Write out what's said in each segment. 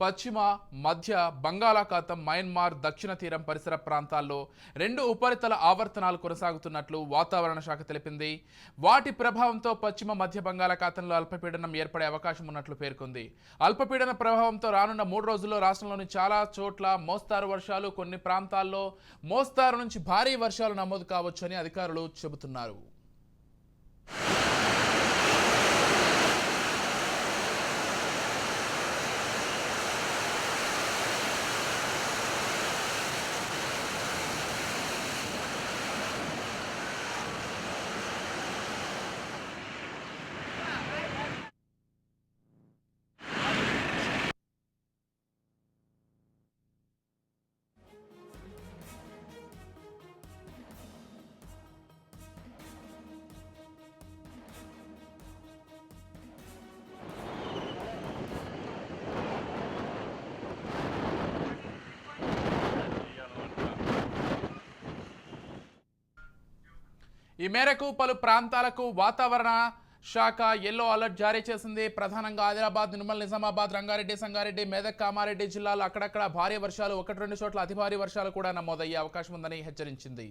పశ్చిమ మధ్య బంగాళాఖాతం మయన్మార్ దక్షిణ తీరం పరిసర ప్రాంతాల్లో రెండు ఉపరితల ఆవర్తనాలు కొనసాగుతున్నట్లు వాతావరణ శాఖ తెలిపింది. వాటి ప్రభావంతో పశ్చిమ మధ్య బంగాళాఖాతంలో అల్పపీడనం ఏర్పడే అవకాశం ఉన్నట్లు పేర్కొంది. అల్పపీడన ప్రభావంతో రానున్న మూడు రోజుల్లో రాష్ట్రంలోని చాలా చోట్ల మోస్తారు వర్షాలు కొన్ని ప్రాంతాల్లో మోస్తారు నుంచి భారీ వర్షాలు నమోదు కావచ్చని అధికారులు చెబుతున్నారు. ఈ మేరకు పలు ప్రాంతాలకు వాతావరణ శాఖ ఎల్లో అలర్ట్ జారీ చేసింది. ప్రధానంగా ఆదిలాబాద్ నిర్మల్ నిజామాబాద్ రంగారెడ్డి సంగారెడ్డి మెదక్ కామారెడ్డి జిల్లాలో అక్కడక్కడ భారీ వర్షాలు ఒకటి రెండు చోట్ల అతి భారీ వర్షాలు కూడా నమోదయ్యే అవకాశం ఉందని హెచ్చరించింది.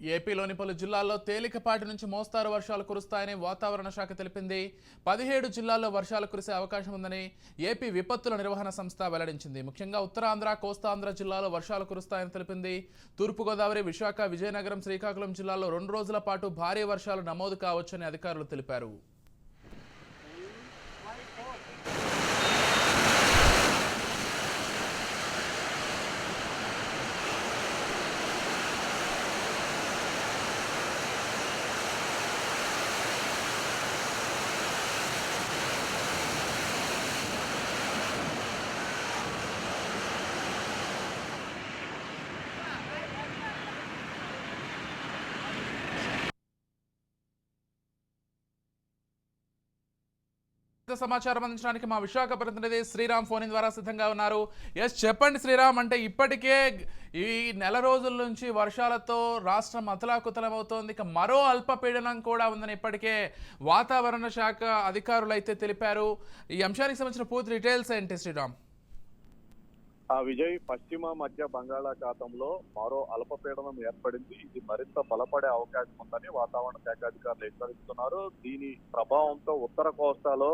ఏపీలోని పలు జిల్లాల్లో తేలికపాటి నుంచి మోస్తారు వర్షాలు కురుస్తాయని వాతావరణ శాఖ తెలిపింది. పదిహేడు జిల్లాల్లో వర్షాలు కురిసే అవకాశం ఉందని ఏపీ విపత్తుల నిర్వహణ సంస్థ వెల్లడించింది. ముఖ్యంగా ఉత్తరాంధ్ర కోస్తాంధ్ర జిల్లాలో వర్షాలు కురుస్తాయని తెలిపింది. తూర్పుగోదావరి విశాఖ విజయనగరం శ్రీకాకుళం జిల్లాలో రెండు రోజుల పాటు భారీ వర్షాలు నమోదు కావచ్చని అధికారులు తెలిపారు. మరింత సమాచారం అందించడానికి మా విశాఖ ప్రతినిధి శ్రీరామ్ ఫోన్ ద్వారా సిద్ధంగా ఉన్నారు. ఎస్ చెప్పండి శ్రీరామ్ అంటే ఇప్పటికే ఈ నెల రోజుల నుంచి వర్షాలతో రాష్ట్రం అతలాకుతలమవుతోంది. ఇక మరో అల్పపీడనం కూడా ఉందని ఇప్పటికే వాతావరణ శాఖ అధికారులు అయితే తెలిపారు. ఈ అంశానికి సంబంధించిన పూర్తి డీటెయిల్స్ ఏంటి శ్రీరామ్? ఆ విజయ్ పశ్చిమ మధ్య బంగాళాఖాతంలో మరో అల్పపీడనం ఏర్పడింది. ఇది మరింత బలపడే అవకాశం ఉందని వాతావరణ శాఖ అధికారులు హెచ్చరిస్తున్నారు. దీని ప్రభావంతో ఉత్తర కోస్తాలో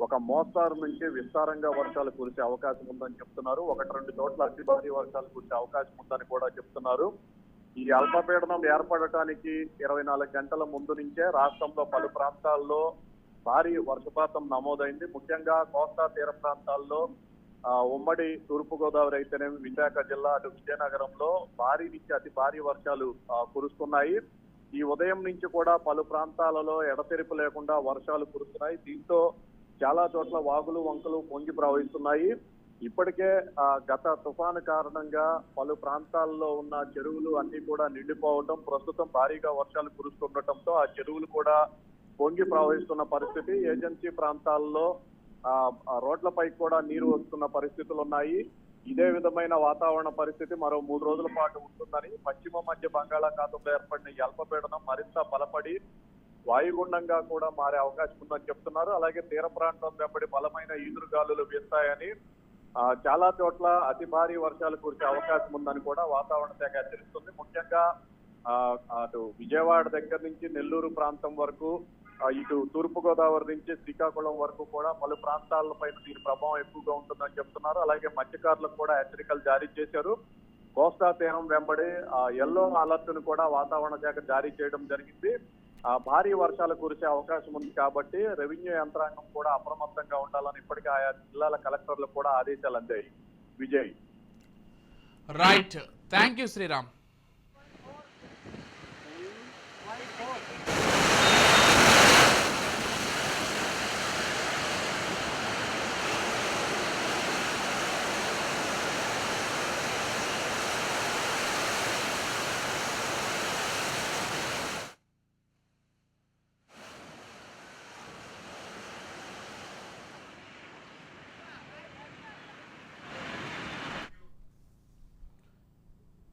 ఒక మోస్తారు నుంచి విస్తారంగా వర్షాలు కురిసే అవకాశం ఉందని చెప్తున్నారు. ఒకటి రెండు చోట్ల అతి భారీ వర్షాలు కురిసే అవకాశం ఉందని కూడా చెప్తున్నారు. ఈ అల్పపీడనం ఏర్పడటానికి ఇరవై నాలుగు గంటల ముందు నుంచే రాష్ట్రంలో పలు ప్రాంతాల్లో భారీ వర్షపాతం నమోదైంది. ముఖ్యంగా కోస్తా తీర ప్రాంతాల్లో ఉమ్మడి తూర్పుగోదావరి అయితేనేమి విశాఖ జిల్లా అటు విజయనగరంలో భారీ నుంచి అతి భారీ వర్షాలు కురుస్తున్నాయి. ఈ ఉదయం నుంచి కూడా పలు ప్రాంతాలలో ఎడతెరిపి లేకుండా వర్షాలు కురుస్తున్నాయి. దీంతో చాలా చోట్ల వాగులు వంకలు పొంగి ప్రవహిస్తున్నాయి. ఇప్పటికే గత తుఫాను కారణంగా పలు ప్రాంతాల్లో ఉన్న చెరువులు అన్ని కూడా నిండిపోవటం ప్రస్తుతం భారీగా వర్షాలు కురుస్తుండటంతో ఆ చెరువులు కూడా పొంగి ప్రవహిస్తున్న పరిస్థితి. ఏజెన్సీ ప్రాంతాల్లో ఆ రోడ్లపై కూడా నీరు వస్తున్న పరిస్థితులు ఉన్నాయి. ఇదే విధమైన వాతావరణ పరిస్థితి మరో మూడు రోజుల పాటు ఉంటుందని పశ్చిమ మధ్య బంగాళాఖాతంలో ఏర్పడిన అల్పపీడనం మరింత బలపడి వాయుగుండంగా కూడా మారే అవకాశం ఉందని చెప్తున్నారు. అలాగే తీర ప్రాంతం వెంబడి బలమైన ఈదురుగాలులు వీస్తాయని చాలా చోట్ల అతి భారీ వర్షాలు కురిసే అవకాశం ఉందని కూడా వాతావరణ శాఖ హెచ్చరిస్తుంది. ముఖ్యంగా అటు విజయవాడ దగ్గర నుంచి నెల్లూరు ప్రాంతం వరకు ఇటు తూర్పు గోదావరి నుంచి శ్రీకాకుళం వరకు కూడా పలు ప్రాంతాలపైన దీని ప్రభావం ఎక్కువగా ఉంటుందని చెప్తున్నారు. అలాగే మత్స్యకారులకు కూడా హెచ్చరికలు జారీ చేశారు. కోస్తా తీరం వెంబడి ఆ ఎల్లో అలర్ట్ను కూడా వాతావరణ శాఖ జారీ చేయడం జరిగింది. భారీ వర్షాలు కురిసే అవకాశం ఉంది కాబట్టి రెవెన్యూ యంత్రాంగం కూడా అప్రమత్తంగా ఉండాలని ఇప్పటికే ఆయా జిల్లాల కలెక్టర్లు కూడా ఆదేశాలు అందాయి. Vijay. Right thank you Sriram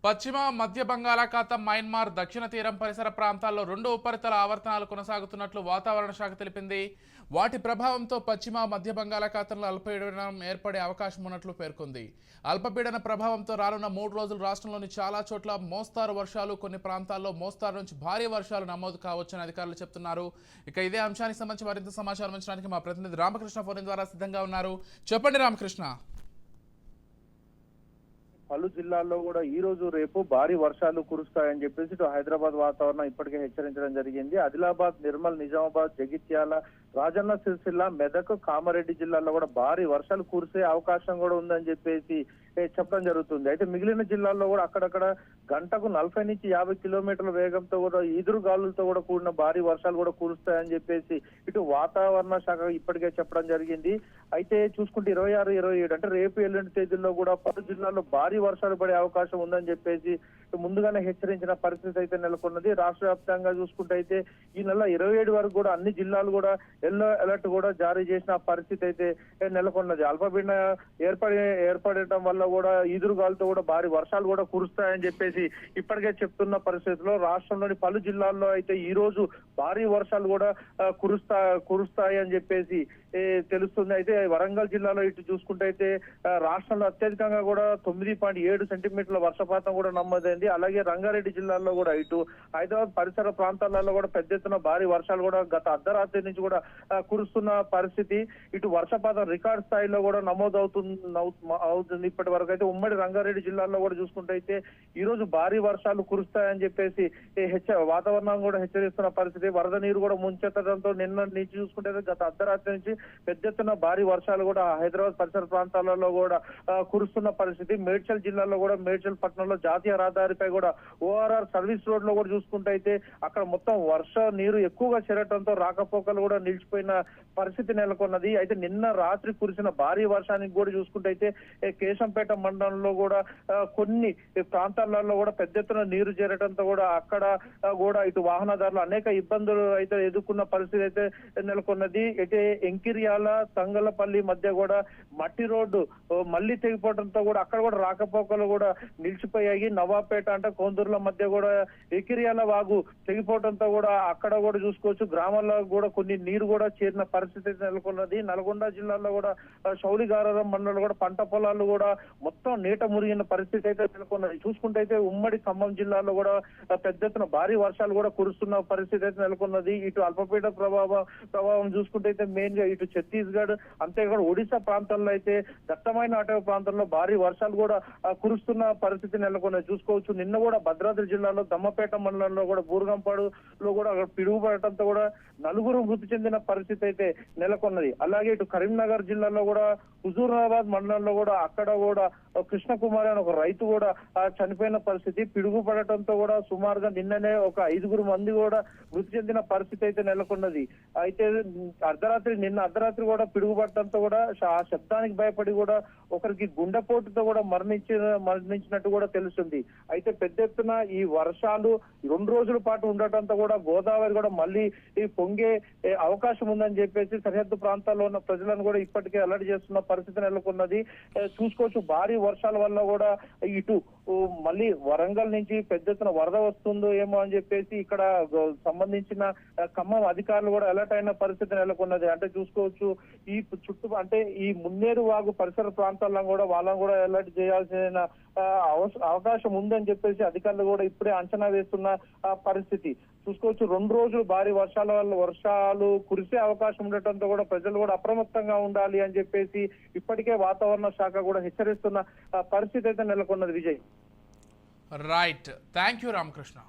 పశ్చిమ మధ్య బంగాళాఖాతం మయన్మార్ దక్షిణ తీరం పరిసర ప్రాంతాల్లో రెండు ఉపరితల ఆవర్తనాలు కొనసాగుతున్నట్లు వాతావరణ శాఖ తెలిపింది. వాటి ప్రభావంతో పశ్చిమ మధ్య బంగాళాఖాతంలో అల్పపీడనం ఏర్పడే అవకాశం ఉన్నట్లు పేర్కొంది. అల్పపీడన ప్రభావంతో రానున్న మూడు రోజులు రాష్ట్రంలోని చాలా చోట్ల మోస్తారు వర్షాలు కొన్ని ప్రాంతాల్లో మోస్తారు నుంచి భారీ వర్షాలు నమోదు కావచ్చని అధికారులు చెప్తున్నారు. ఇక ఇదే అంశానికి సంబంధించి మరింత సమాచారం ఇచ్చడానికి మా ప్రతినిధి రామకృష్ణ ఫోన్ ద్వారా సిద్ధంగా ఉన్నారు. చెప్పండి రామకృష్ణ. పలు జిల్లాల్లో కూడా ఈ రోజు రేపు భారీ వర్షాలు కురుస్తాయని చెప్పేసి ఇటు హైదరాబాద్ వాతావరణం ఇప్పటికే హెచ్చరించడం జరిగింది. ఆదిలాబాద్ నిర్మల్ నిజామాబాద్ జగిత్యాల రాజన్న సిరిసిల్ల మెదక్ కామారెడ్డి జిల్లాల్లో కూడా భారీ వర్షాలు కురిసే అవకాశం కూడా ఉందని చెప్పేసి చెప్పడం జరుగుతుంది. అయితే మిగిలిన జిల్లాల్లో కూడా అక్కడక్కడ గంటకు నలభై నుంచి యాభై కిలోమీటర్ల వేగంతో కూడా ఈదురు గాలులతో కూడా కూడిన భారీ వర్షాలు కూడా కురుస్తాయని చెప్పేసి ఇటు వాతావరణ శాఖ ఇప్పటికే చెప్పడం జరిగింది. అయితే చూసుకుంటే ఇరవై ఆరు ఇరవై ఏడు అంటే రేపు ఎల్లుండి తేదీల్లో కూడా పలు జిల్లాల్లో భారీ వర్షాలు పడే అవకాశం ఉందని చెప్పేసి ఇటు ముందుగానే హెచ్చరించిన పరిస్థితి అయితే నెలకొన్నది. రాష్ట్ర వ్యాప్తంగా చూసుకుంటే అయితే ఈ నెల ఇరవై ఏడు వరకు కూడా అన్ని జిల్లాలు కూడా ఎల్లో అలర్ట్ కూడా జారీ చేసిన పరిస్థితి అయితే నెలకొన్నది. అల్పపీడన ఏర్పడి ఏర్పడటం వల్ల కూడా ఈదురుగాలతో కూడా భారీ వర్షాలు కూడా కురుస్తాయని చెప్పేసి ఇప్పటికే చెప్తున్న పరిస్థితుల్లో రాష్ట్రంలోని పలు జిల్లాల్లో అయితే ఈ రోజు భారీ వర్షాలు కూడా కురుస్తా కురుస్తాయి అని చెప్పేసి తెలుస్తుంది. అయితే వరంగల్ జిల్లాలో ఇటు చూసుకుంటే అయితే రాష్ట్రంలో అత్యధికంగా కూడా తొమ్మిది పాయింట్ ఏడు సెంటీమీటర్ల వర్షపాతం కూడా నమోదైంది. అలాగే రంగారెడ్డి జిల్లాలో కూడా ఇటు హైదరాబాద్ పరిసర ప్రాంతాలలో కూడా పెద్ద ఎత్తున భారీ వర్షాలు కూడా గత అర్ధరాత్రి నుంచి కూడా కురుస్తున్న పరిస్థితి. ఇటు వర్షపాతం రికార్డ్ స్థాయిలో కూడా నమోదవుతుంది అవుతుంది ఇప్పటి వరకు. అయితే ఉమ్మడి రంగారెడ్డి జిల్లాలో కూడా చూసుకుంటే అయితే ఈ రోజు భారీ వర్షాలు కురుస్తాయని చెప్పేసి హెచ్చ వాతావరణం కూడా హెచ్చరిస్తున్న పరిస్థితి. వరద నీరు కూడా ముంచెత్తడంతో నిన్న నుంచి చూసుకుంటే గత అర్ధరాత్రి నుంచి పెద్ద ఎత్తున భారీ వర్షాలు కూడా హైదరాబాద్ పరిసర ప్రాంతాలలో కూడా కురుస్తున్న పరిస్థితి. మేడ్చల్ జిల్లాలో కూడా మేడ్చల్ పట్టణంలో జాతీయ రహదారిపై కూడా ఓఆర్ఆర్ సర్వీస్ రోడ్లో కూడా చూసుకుంటే అయితే అక్కడ మొత్తం వర్ష నీరు ఎక్కువగా చేరటంతో రాకపోకలు కూడా నిలిచిపోయిన పరిస్థితి నెలకొన్నది. అయితే నిన్న రాత్రి కురిసిన భారీ వర్షానికి కూడా చూసుకుంటే అయితే కేశంపేట మండలంలో కూడా కొన్ని ప్రాంతాలలో కూడా పెద్ద ఎత్తున నీరు చేరటంతో కూడా అక్కడ కూడా ఇటు వాహనదారులు అనేక ఇబ్బందులు అయితే ఎదుర్కొన్న పరిస్థితి అయితే నెలకొన్నది. అయితే కిరియాల తంగలపల్లి మధ్య కూడా మట్టి రోడ్డు మళ్ళీ తెగిపోవడంతో కూడా అక్కడ కూడా రాకపోకలు కూడా నిలిచిపోయాయి. నవాపేట అంటే కోందూరుల మధ్య కూడా ఎకిరియాల వాగు తెగిపోవడంతో కూడా అక్కడ కూడా చూసుకోవచ్చు. గ్రామాల్లో కూడా కొన్ని నీరు కూడా చేరిన పరిస్థితి అయితే నెలకొన్నది. నల్గొండ జిల్లాలో కూడా శౌలిగారం మండలం కూడా పంట పొలాలు కూడా మొత్తం నీట మురిగిన పరిస్థితి అయితే నెలకొన్నది. చూసుకుంటే అయితే ఉమ్మడి ఖమ్మం జిల్లాలో కూడా పెద్ద ఎత్తున భారీ వర్షాలు కూడా కురుస్తున్న పరిస్థితి అయితే నెలకొన్నది. ఇటు అల్పపీడ ప్రభావం ప్రభావం చూసుకుంటే అయితే మెయిన్గా ఇటు ఛత్తీస్గఢ్ అంతేకాదు ఒడిశా ప్రాంతాల్లో అయితే దట్టమైన అటవీ ప్రాంతాల్లో భారీ వర్షాలు కూడా కురుస్తున్న పరిస్థితి నెలకొన్నది చూసుకోవచ్చు నిన్న కూడా భద్రాద్రి జిల్లాలో దమ్మపేట మండలంలో కూడా బూరగంపాడులో కూడా అక్కడ పిడుగు పడటంతో కూడా నలుగురు మృతి చెందిన పరిస్థితి అయితే నెలకొన్నది. అలాగే ఇటు కరీంనగర్ జిల్లాలో కూడా హుజూరాబాద్ మండలంలో కూడా అక్కడ కూడా కృష్ణకుమారి అని ఒక రైతు కూడా చనిపోయిన పరిస్థితి. పిడుగు పడటంతో కూడా సుమారుగా నిన్ననే ఒక ఐదుగురు మంది కూడా మృతి చెందిన పరిస్థితి అయితే నెలకొన్నది. అయితే అర్ధరాత్రి నిన్న అర్ధరాత్రి కూడా పిడుగుపడటంతో కూడా ఆ శబ్దానికి భయపడి కూడా ఒకరికి గుండెపోటుతో కూడా మరణించిన మరణించినట్టు కూడా తెలుస్తుంది. అయితే పెద్ద ఎత్తున ఈ వర్షాలు రెండు రోజుల పాటు ఉండటంతో కూడా గోదావరి కూడా మళ్ళీ ఈ పొంగే అవకాశం ఉందని చెప్పేసి సరిహద్దు ప్రాంతాల్లో ఉన్న ప్రజలను కూడా ఇప్పటికే అలర్ట్ చేస్తున్న పరిస్థితి నెలకొన్నది. చూసుకోవచ్చు భారీ వర్షాల వల్ల కూడా ఇటు మళ్ళీ వరంగల్ నుంచి పెద్ద ఎత్తున వరద వస్తుందో ఏమో అని చెప్పేసి ఇక్కడ సంబంధించిన ఖమ్మం అధికారులు కూడా అలర్ట్ అయిన పరిస్థితి నెలకొన్నది. అంటే చూసుకోవచ్చు ఈ చుట్టూ అంటే ఈ మున్నేరు వాగు పరిసర ప్రాంతాల్లో కూడా వాళ్ళని కూడా అలర్ట్ చేయాల్సిన అవకాశం ఉందని చెప్పేసి అధికారులు కూడా ఇప్పుడే అంచనా వేస్తున్న ఆ, పరిస్థితి. చూసుకోవచ్చు. రెండు రోజులు భారీ వర్షాల వల్ల వర్షాలు కురిసే అవకాశం ఉండటంతో కూడా ప్రజలు కూడా అప్రమత్తంగా ఉండాలి అని చెప్పేసి ఇప్పటికే వాతావరణ శాఖ కూడా హెచ్చరిస్తున్న పరిస్థితి అయితే నెలకొన్నది Vijay. Right thank you Ramakrishna